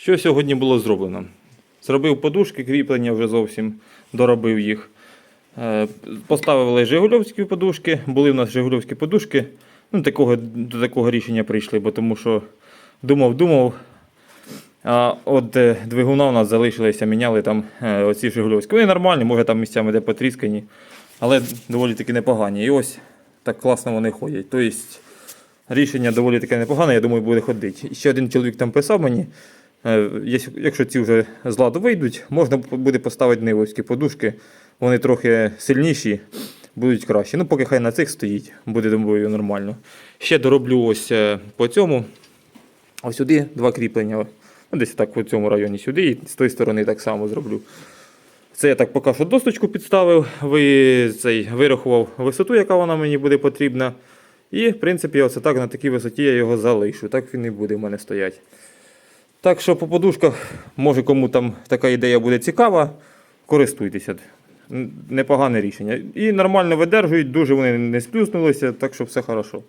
Що сьогодні було зроблено? Зробив подушки, кріплення вже зовсім доробив їх. Е, Поставили жигульовські подушки. Були в нас жигульовські подушки. Ну, такого, до такого рішення прийшли, бо тому що думав, думав. А от е, двигуна у нас залишилися, міняли там е, оці жигульовські. Вони нормальні, може там місцями де потріскані, але доволі таки непогані. І ось так класно вони ходять. Тобто рішення доволі таке непогане, я думаю, буде ходити. Ще один чоловік там писав мені. Е, Якщо ці вже з ладу вийдуть, можна буде поставити нивовські подушки. Вони трохи сильніші, будуть кращі. Ну, поки хай на цих стоїть, буде думаю, нормально. Ще дороблю ось е, по цьому. Ось сюди два кріплення. Ну, десь так в цьому районі сюди, і з тої сторони так само зроблю. Це я так поки що досточку підставив, ви, цей, вирахував висоту, яка вона мені буде потрібна. І, в принципі, оце так на такій висоті я його залишу. Так він і буде в мене стояти. Так що по подушках, може кому там така ідея буде цікава, користуйтеся. Непогане рішення. І нормально видержують, дуже вони не сплюснулися, так що все хорошо.